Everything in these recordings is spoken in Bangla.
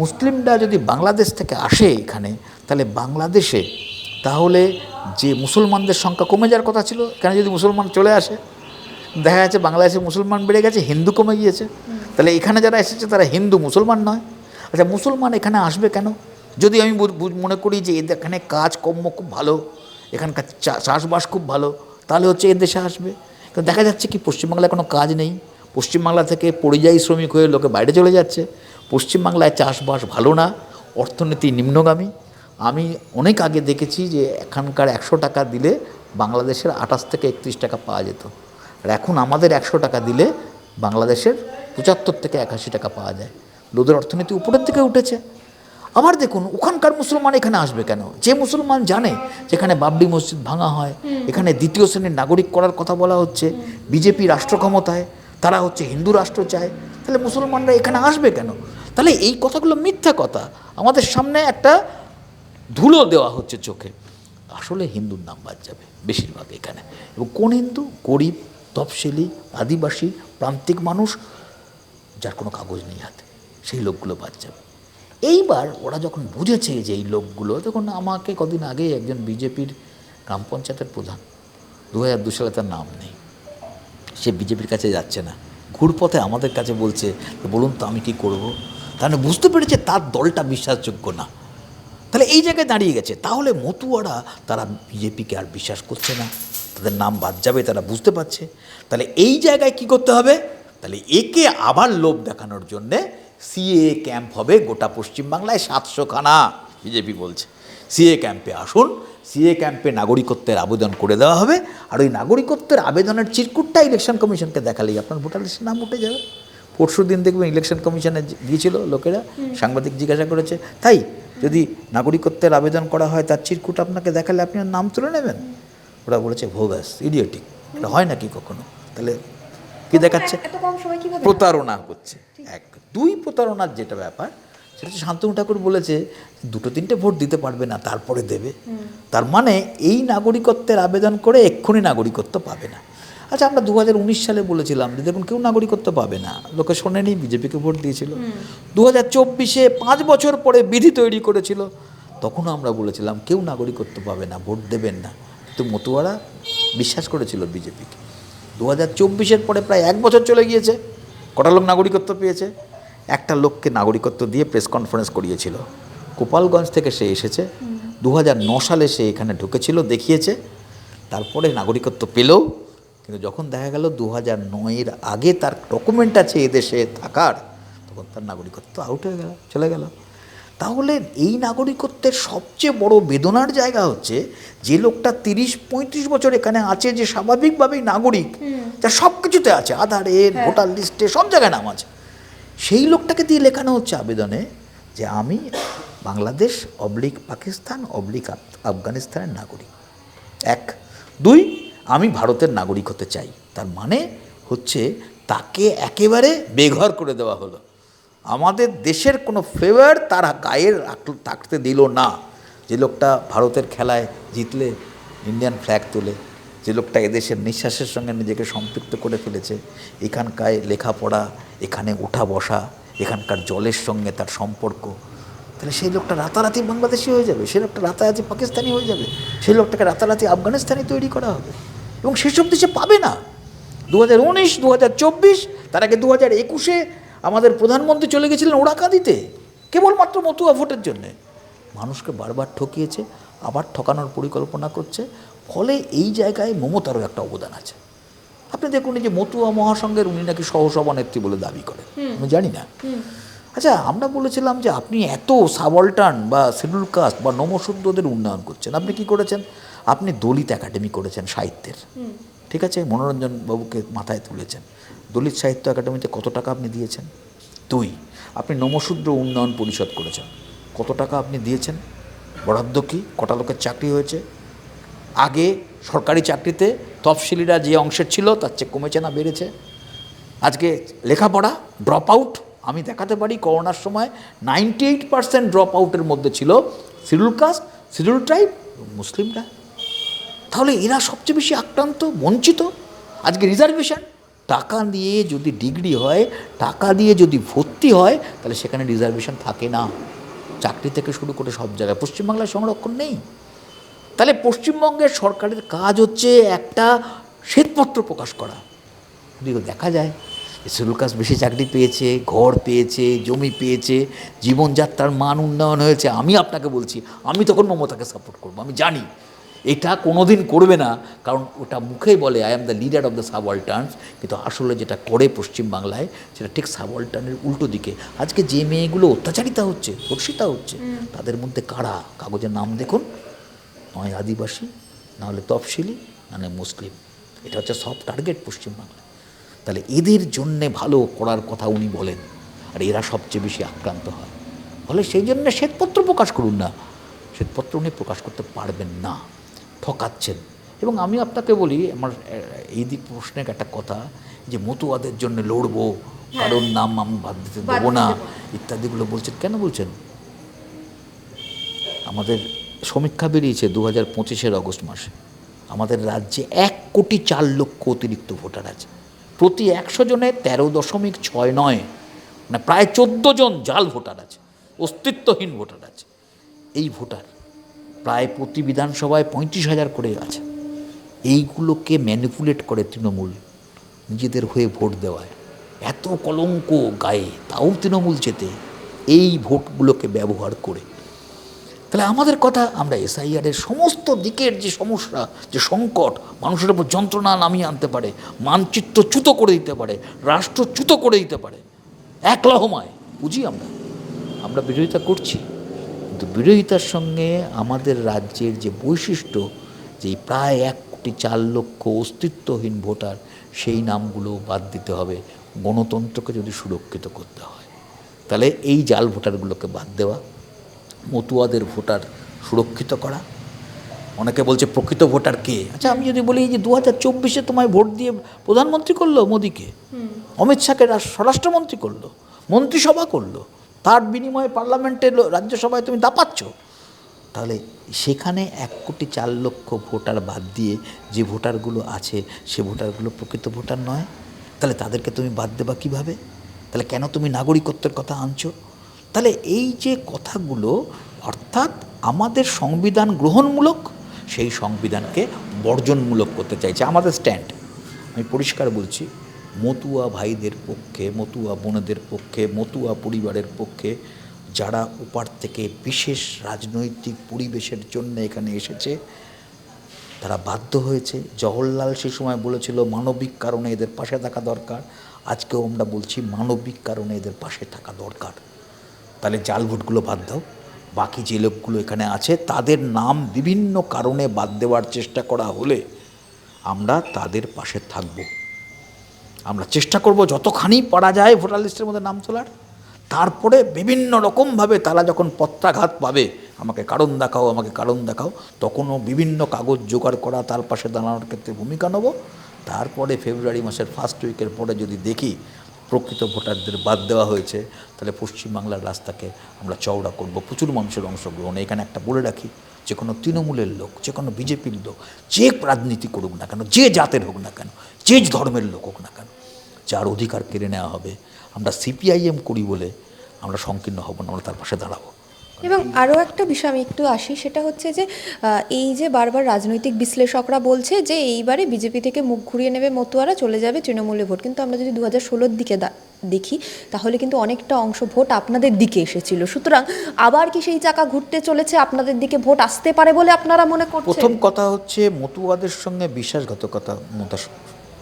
মুসলিমরা যদি বাংলাদেশ থেকে আসে এখানে, তাহলে বাংলাদেশে তাহলে যে মুসলমানদের সংখ্যা কমে যাওয়ার কথা ছিল এখানে যদি মুসলমান চলে আসে? দেখা যাচ্ছে বাংলাদেশে মুসলমান বেড়ে গেছে, হিন্দু কমে গিয়েছে। তাহলে এখানে যারা এসেছে, তারা হিন্দু মুসলমান নয়। আচ্ছা মুসলমান এখানে আসবে কেন? যদি আমি মনে করি যে এখানে কাজ কর্ম খুব ভালো, এখানকার চাষবাস খুব ভালো, তাহলে হচ্ছে এ দেশে আসবে। তো দেখা যাচ্ছে কি, পশ্চিমবাংলায় কোনো কাজ নেই। পশ্চিমবাংলা থেকে পরিযায়ী শ্রমিক হয়ে লোকে বাইরে চলে যাচ্ছে। পশ্চিমবাংলায় চাষবাস ভালো না অর্থনীতি নিম্নগামী। আমি অনেক আগে দেখেছি যে এখানকার একশো টাকা দিলে বাংলাদেশের আঠাশ থেকে একত্রিশ টাকা পাওয়া যেত। আর এখন আমাদের একশো টাকা দিলে বাংলাদেশের পঁচাত্তর থেকে একাশি টাকা পাওয়া যায়। লোদের অর্থনীতি উপরের থেকে উঠেছে। আবার দেখুন ওখানকার মুসলমান এখানে আসবে কেন? যে মুসলমান জানে যেখানে বাবরি মসজিদ ভাঙা হয় এখানে দ্বিতীয় শ্রেণির নাগরিক করার কথা বলা হচ্ছে বিজেপি রাষ্ট্র ক্ষমতায় তারা হচ্ছে হিন্দু রাষ্ট্র চায়। তাহলে মুসলমানরা এখানে আসবে কেন? তাহলে এই কথাগুলো মিথ্যা কথা। আমাদের সামনে একটা ধুলো দেওয়া হচ্ছে চোখে। আসলে হিন্দুর নাম বাদ যাবে বেশিরভাগ এখানে। এবং কোন হিন্দু? গরিব, তফসিলি, আদিবাসী, প্রান্তিক মানুষ, যার কোনো কাগজ নেই হাতে, সেই লোকগুলো বাদ যাবে। এইবার ওরা যখন বুঝেছে যে এই লোকগুলো, তখন আমাকে কদিন আগে একজন বিজেপির গ্রাম পঞ্চায়েতের প্রধান, দু হাজার দু সালে তার নাম নেই। সে বিজেপির কাছে যাচ্ছে না। ঘুরপথে আমাদের কাছে বলছে বলুন তো আমি কি করব? তাহলে বুঝতে পেরেছে তার দলটা বিশ্বাসযোগ্য না। তাহলে এই জায়গায় দাঁড়িয়ে গেছে। তাহলে মতুয়ারা তারা বিজেপিকে আর বিশ্বাস করছে না। তাদের নাম বাদ যাবে, তারা বুঝতে পারছে। তাহলে এই জায়গায় কি করতে হবে? তাহলে একে আবার লোভ দেখানোর জন্যে সিএ ক্যাম্প হবে গোটা পশ্চিমবাংলায় সাতশোখানা, বিজেপি বলছে। সিএ ক্যাম্পে আসুন সিএ ক্যাম্পে নাগরিকত্বের আবেদন করে দেওয়া হবে। আর ওই নাগরিকত্বের আবেদনের চিরকুটটা ইলেকশন কমিশনকে দেখালেই আপনার ভোটার লিস্টে নাম উঠে যাবে। পরশু দিন দেখবেন ইলেকশন কমিশনে গিয়েছিল লোকেরা সাংবাদিক জিজ্ঞাসা করেছে তাই যদি নাগরিকত্বের আবেদন করা হয় তার চিরকুট আপনাকে দেখালে আপনি ওর নাম তুলে নেবেন? ওরা বলেছে ভোগাস ইডিওটিক এটা হয় নাকি কখনো? তাহলে কি দেখাচ্ছে? প্রতারণা করছে এক দুই প্রতারণার যেটা ব্যাপার সেটা হচ্ছে শান্তনু ঠাকুর বলেছে, দুটো তিনটে ভোট দিতে পারবে না, তারপরে দেবে। তার মানে এই নাগরিকত্বের আবেদন করে এক্ষুনি নাগরিকত্ব পাবে না। আচ্ছা আমরা দু হাজার উনিশ সালে বলেছিলাম যে দেখুন, কেউ নাগরিকত্ব পাবে না। লোকে শোনেনি, বিজেপিকে ভোট দিয়েছিল। দু হাজার চব্বিশে পাঁচ বছর পরে বিধি তৈরি করেছিল। তখনও আমরা বলেছিলাম, কেউ নাগরিকত্ব পাবে না, ভোট দেবেন না। কিন্তু মতুয়ারা বিশ্বাস করেছিল বিজেপিকে। দু হাজার চব্বিশের পরে প্রায় এক বছর চলে গিয়েছে, কটা লোক নাগরিকত্ব পেয়েছে? একটা লোককে নাগরিকত্ব দিয়ে প্রেস কনফারেন্স করিয়েছিল। গোপালগঞ্জ থেকে সে এসেছে। দু হাজার ন সালে সে এখানে ঢুকেছিল দেখিয়েছে। তারপরে নাগরিকত্ব পেলেও কিন্তু যখন দেখা গেল দু হাজার নয়ের আগে তার ডকুমেন্ট আছে এদেশে থাকার তখন তার নাগরিকত্ব আউট হয়ে গেল চলে গেল। তাহলে এই নাগরিকত্বের সবচেয়ে বড় বেদনার জায়গা হচ্ছে যে লোকটা তিরিশ পঁয়ত্রিশ বছর এখানে আছে যে স্বাভাবিকভাবেই নাগরিক। যা সব কিছুতে আছে আধারে ভোটার লিস্টে সব জায়গায় নাম আছে। সেই লোকটাকে দিয়ে লেখানো হচ্ছে আবেদনে যে আমি বাংলাদেশ অবলিক পাকিস্তান অবলিক আফগানিস্তানের নাগরিক। এক। দুই, আমি ভারতের নাগরিক হতে চাই। তার মানে হচ্ছে তাকে একেবারে বেঘর করে দেওয়া হলো। আমাদের দেশের কোনো ফেভার তার গায়ে রাখ- থাকতে দিল না। যে লোকটা ভারতের খেলায় জিতলে ইন্ডিয়ান ফ্ল্যাগ তোলে। যে লোকটা এদেশের নিঃশ্বাসের সঙ্গে নিজেকে সম্পৃক্ত করে ফেলেছে এখানকার লেখাপড়া, এখানে ওঠা বসা, এখানকার জলের সঙ্গে তার সম্পর্ক, তাহলে সেই লোকটা রাতারাতি বাংলাদেশি হয়ে যাবে, সেই লোকটা রাতারাতি পাকিস্তানি হয়ে যাবে, সেই লোকটাকে রাতারাতি আফগানিস্তানি তৈরি করা হবে এবং সেসব দেশে পাবে না। দু হাজার উনিশ দু হাজার চব্বিশ, তার আগে দু হাজার একুশে আমাদের প্রধানমন্ত্রী চলে গেছিলেন ওড়াকা দিতে, কেবলমাত্র মতুয়া ভোটের জন্যে। মানুষকে বারবার ঠকিয়েছে, আবার ঠকানোর পরিকল্পনা করছে ফলে এই জায়গায় মমতারও একটা অবদান আছে। আপনি দেখুন এই যে মতুয়া মহাসংঘের উনি নাকি সহসভানেত্রী বলে দাবি করেন। আমি জানি না। আচ্ছা আমরা বলেছিলাম যে আপনি এত সাবল্টার্ন বা শিডিউল কাস্ট বা নমশূদ্রদের উন্নয়ন করছেন আপনি কি করেছেন? আপনি দলিত একাডেমি করেছেন সাহিত্যের। ঠিক আছে? মনোরঞ্জন বাবুকে মাথায় তুলেছেন। দলিত সাহিত্য একাডেমিতে কত টাকা আপনি দিয়েছেন? দুই আপনি নমশূদ্র উন্নয়ন পরিষদ করেছেন। কত টাকা আপনি দিয়েছেন? বরাদ্দ কি? কটা লোকের চাকরি হয়েছে? আগে সরকারি চাকরিতে তফসিলিরা যে অংশের ছিল তার চেয়ে কমেছে না, বেড়েছে। আজকে লেখাপড়া ড্রপ আউট আমি দেখাতে পারি করোনার সময় নাইনটি এইট পার্সেন্ট ড্রপ আউটের মধ্যে ছিল শিডিউল কাস্ট, শিডিউল ট্রাইব, মুসলিমরা। তাহলে এরা সবচেয়ে বেশি আক্রান্ত, বঞ্চিত। আজকে রিজার্ভেশন, টাকা দিয়ে যদি ডিগ্রি হয়, টাকা দিয়ে যদি ভর্তি হয়, তাহলে সেখানে রিজার্ভেশন থাকে না। চাকরি থেকে শুরু করে সব জায়গায়। পশ্চিমবাংলায় সংরক্ষণ নেই। তাহলে পশ্চিমবঙ্গের সরকারের কাজ হচ্ছে একটা শ্বেতপত্র প্রকাশ করা। দেখা যায় কাস্ট বেশি চাকরি পেয়েছে ঘর পেয়েছে জমি পেয়েছে জীবনযাত্রার মান উন্নয়ন হয়েছে আমি আপনাকে বলছি আমি তখন মমতাকে সাপোর্ট করব আমি জানি। এটা কোনোদিন করবে না কারণ ওটা মুখে বলে I am the leader of the subalterns কিন্তু আসলে যেটা করে পশ্চিমবাংলায় সেটা ঠিক সাবঅল্টার্নের উল্টো দিকে। আজকে যে মেয়েগুলো অত্যাচারিতা হচ্ছে ধর্ষিতা হচ্ছে তাদের মধ্যে কারা? কাগজের নাম দেখুন। নয় আদিবাসী নাহলে তফসিলি নাহলে মুসলিম। এটা হচ্ছে সব টার্গেট পশ্চিমবাংলা তাহলে এদের জন্যে ভালো করার কথা উনি বলেন আর এরা সবচেয়ে বেশি আক্রান্ত হয়। ফলে সেই জন্য শ্বেতপত্র প্রকাশ করুন না। শ্বেতপত্র উনি প্রকাশ করতে পারবেন না ঠকাচ্ছেন। এবং আমি আপনাকে বলি আমার এই দিক প্রশ্নের একটা কথা যে মতুয়াদের জন্য লড়বো কারোর নাম আমি বাদ দিতে দেবো না। ইত্যাদিগুলো বলছেন। কেন বলছেন? আমাদের সমীক্ষা বেরিয়েছে দু হাজার পঁচিশের অগস্ট মাসে। আমাদের রাজ্যে এক কোটি চার লক্ষ অতিরিক্ত ভোটার আছে। প্রতি একশো জনে তেরো দশমিক ছয় নয় মানে প্রায় চোদ্দ জন জাল ভোটার আছে, অস্তিত্বহীন ভোটার আছে। এই ভোটার প্রায় প্রতি বিধানসভায় পঁয়ত্রিশ হাজার করে আছে। এইগুলোকে ম্যানিপুলেট করে তৃণমূল নিজেদের হয়ে ভোট দেওয়ায়। এত কলঙ্ক গায়ে, তাও তৃণমূল যেতে এই ভোটগুলোকে ব্যবহার করে তাহলে আমাদের কথা আমরা এসআইআরের সমস্ত দিকের যে সমস্যা, যে সংকট, মানুষের উপর যন্ত্রণা নামিয়ে আনতে পারে, মানচিত্র চ্যুত করে দিতে পারে, রাষ্ট্র চ্যুত করে দিতে পারে, এক লহমায়, বুঝি আমরা? আমরা বিরোধিতা করছি, কিন্তু বিরোধিতার সঙ্গে আমাদের রাজ্যের যে বৈশিষ্ট্য, যে প্রায় এক কোটি চার লক্ষ অস্তিত্বহীন ভোটার, সেই নামগুলো বাদ দিতে হবে, গণতন্ত্রকে যদি সুরক্ষিত করতে হয়, তাহলে এই জাল ভোটারগুলোকে বাদ দেওয়া মতুয়াদের ভোটার সুরক্ষিত করা। অনেকে বলছে প্রকৃত ভোটার কে? আচ্ছা আমি যদি বলি যে দু হাজার চব্বিশে তোমায় ভোট দিয়ে প্রধানমন্ত্রী করল মোদীকে অমিত শাহকে স্বরাষ্ট্রমন্ত্রী করল মন্ত্রিসভা করল তার বিনিময়ে পার্লামেন্টে রাজ্যসভায় তুমি দাপাচ্ছ তাহলে সেখানে এক কোটি চার লক্ষ ভোটার বাদ দিয়ে যে ভোটারগুলো আছে সে ভোটারগুলো প্রকৃত ভোটার নয়। তাহলে তাদেরকে তুমি বাদ দেবা কীভাবে? তাহলে কেন তুমি নাগরিকত্বের কথা আনছো? তাহলে এই যে কথাগুলো, অর্থাৎ আমাদের সংবিধান গ্রহণমূলক, সেই সংবিধানকে বর্জনমূলক করতে চাইছে আমাদের স্ট্যান্ড। আমি পরিষ্কার বলছি, মতুয়া ভাইদের পক্ষে, মতুয়া বোনেদের পক্ষে, মতুয়া পরিবারের পক্ষে যারা ওপার থেকে বিশেষ রাজনৈতিক পরিবেশের জন্য এখানে এসেছে, তারা বাধ্য হয়েছে। জওহরলাল সে সময় বলেছিল, মানবিক কারণে এদের পাশে থাকা দরকার। আজকেও আমরা বলছি, মানবিক কারণে এদের পাশে থাকা দরকার। তাহলে জাল ভোটগুলো বাদ দাও। বাকি যে লোকগুলো এখানে আছে, তাদের নাম বিভিন্ন কারণে বাদ দেওয়ার চেষ্টা করা হলে আমরা তাদের পাশে থাকব। আমরা চেষ্টা করব যতখানি পারা যায় ভোটার লিস্টের মধ্যে নাম তোলার। তারপরে বিভিন্ন রকমভাবে তারা যখন পত্রাঘাত পাবে, আমাকে কারণ দেখাও, আমাকে কারণ দেখাও, তখনও বিভিন্ন কাগজ জোগাড় করা, তার পাশে দাঁড়ানোর ক্ষেত্রে ভূমিকা নেব। তারপরে ফেব্রুয়ারি মাসের ফার্স্ট উইকের পরে যদি দেখি প্রকৃত ভোটারদের বাদ দেওয়া হয়েছে, তাহলে পশ্চিমবাংলার রাস্তাকে আমরা চওড়া করব। প্রচুর মানুষের অংশগ্রহণ। এখানে একটা বলে রাখি, যে কোনো তৃণমূলের লোক, যে কোনো বিজেপির লোক, যে রাজনীতি করুক না কেন, যে জাতের হোক না কেন, যে ধর্মের লোক হোক না কেন, যার অধিকার কেড়ে নেওয়া হবে, আমরা সিপিআইএম করি বলে আমরা সংকীর্ণ হব না, আমরা তার পাশে দাঁড়াবো। এবং আরও একটা বিষয় আমি একটু আসি, সেটা হচ্ছে যে এই যে বারবার রাজনৈতিক বিশ্লেষকরা বলছে যে এইবারে বিজেপি থেকে মুখ ঘুরিয়ে নেবে মতুয়ারা, চলে যাবে তৃণমূলে ভোট। কিন্তু আমরা যদি দু হাজার ষোলোর দিকে দেখি, তাহলে কিন্তু অনেকটা অংশ ভোট আপনাদের দিকে এসেছিল। সুতরাং আবার কি সেই চাকা ঘুরতে চলেছে, আপনাদের দিকে ভোট আসতে পারে বলে আপনারা মনে করছেন? প্রথম কথা হচ্ছে মতুয়াদের সঙ্গে বিশ্বাসঘাতকতা মমতা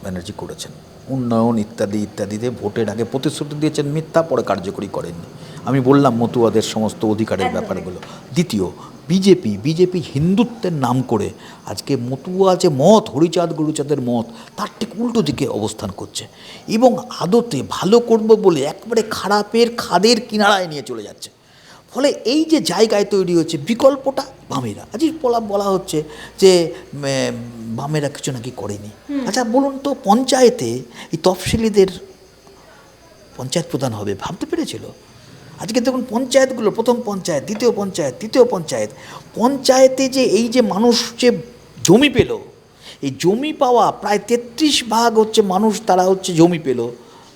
ব্যানার্জি করেছেন। উন্নয়ন ইত্যাদি ইত্যাদিতে ভোটের আগে প্রতিশ্রুতি দিয়েছেন মিথ্যা পরে কার্যকরী করেননি। আমি বললাম মতুয়াদের সমস্ত অধিকারের ব্যাপারগুলো। দ্বিতীয় বিজেপি বিজেপি হিন্দুত্বের নাম করে আজকে মতুয়া যে মত হরিচাঁদ গুরুচাঁদের মত তার ঠিক উল্টো দিকে অবস্থান করছে এবং আদতে ভালো করব বলে একবারে খারাপের খাদের কিনারায় নিয়ে চলে যাচ্ছে। ফলে এই যে জায়গায় তৈরি হচ্ছে বিকল্পটা বামেরা। আজ বলা বলা হচ্ছে যে বামেরা কিছু নাকি করেনি। আচ্ছা বলুন তো পঞ্চায়েতে এই তফসিলিদের পঞ্চায়েত প্রধান হবে ভাবতে পেরেছিল? আজকে দেখুন পঞ্চায়েতগুলো প্রথম পঞ্চায়েত দ্বিতীয় পঞ্চায়েত তৃতীয় পঞ্চায়েত পঞ্চায়েতে যে এই যে মানুষ যে জমি পেল এই জমি পাওয়া প্রায় তেত্রিশ ভাগ হচ্ছে মানুষ তারা হচ্ছে জমি পেল।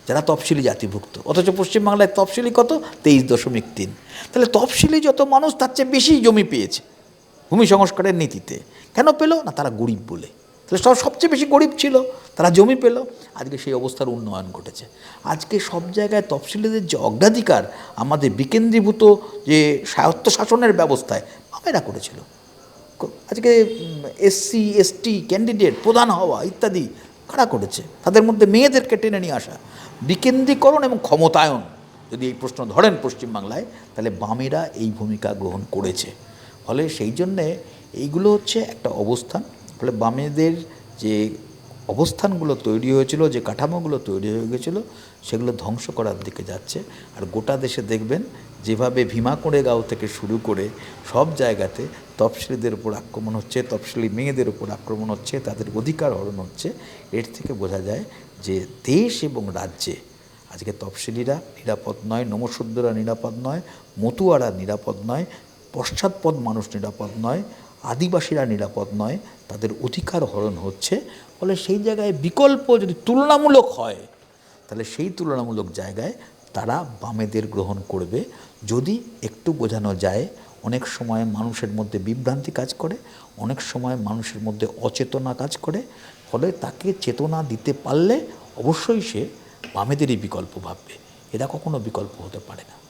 যারা তফসিলি জাতিভুক্ত। অথচ পশ্চিমবাংলায় তফসিলি কত? তেইশ দশমিক তিন। তাহলে তফসিলি যত মানুষ, তার চেয়ে বেশি জমি পেয়েছে ভূমি সংস্কারের নীতিতে। কেন পেল? না, তারা গরিব বলে। তাহলে সব, সবচেয়ে বেশি গরিব ছিল। তারা জমি পেল। আজকে সেই অবস্থার উন্নয়ন ঘটেছে। আজকে সব জায়গায় তফসিলিদের যে অগ্রাধিকার, আমাদের বিকেন্দ্রীভূত যে স্বায়ত্ত শাসনের ব্যবস্থায় বামেরা করেছিল। আজকে এসসি, এসটি, ক্যান্ডিডেট, প্রধান হওয়া ইত্যাদি কারা করেছে? তাদের মধ্যে মেয়েদেরকে টেনে নিয়ে আসা। বিকেন্দ্রীকরণ এবং ক্ষমতায়ন। যদি এই প্রশ্ন ধরেন পশ্চিমবাংলায়, তাহলে বামেরা এই ভূমিকা গ্রহণ করেছে। ফলে সেই জন্যে এইগুলো হচ্ছে একটা অবস্থান। ফলে বামেদের যে অবস্থানগুলো তৈরি হয়েছিল, যে কাঠামোগুলো তৈরি হয়ে গেছিল, সেগুলো ধ্বংস করার দিকে যাচ্ছে। আর গোটা দেশে দেখবেন, যেভাবে ভীমা গাঁও থেকে শুরু করে সব জায়গাতে তফসিলিদের উপর আক্রমণ হচ্ছে, তফসিলি মেয়েদের উপর আক্রমণ হচ্ছে, তাদের অধিকার হরণ হচ্ছে, এর থেকে বোঝা যায় যে দেশ এবং রাজ্যে, আজকে তফসিলিরা নিরাপদ নয়, নমশূদ্ররা নিরাপদ নয়, মতুয়ারা নিরাপদ নয়, পশ্চাৎপদ মানুষ নিরাপদ নয়, আদিবাসীরা নিরাপদ নয়, তাদের অধিকার হরণ হচ্ছে, ফলে সেই জায়গায় বিকল্প যদি তুলনামূলক হয়, তাহলে সেই তুলনামূলক জায়গায় তারা বামেদের গ্রহণ করবে। যদি একটু বোঝানো যায়, অনেক সময় মানুষের মধ্যে বিভ্রান্তি কাজ করে, অনেক সময় মানুষের মধ্যে অচেতনা কাজ করে ফলে তাকে চেতনা দিতে পারলে অবশ্যই সে বামেদেরই বিকল্প ভাববে। এরা কখনো বিকল্প হতে পারে না।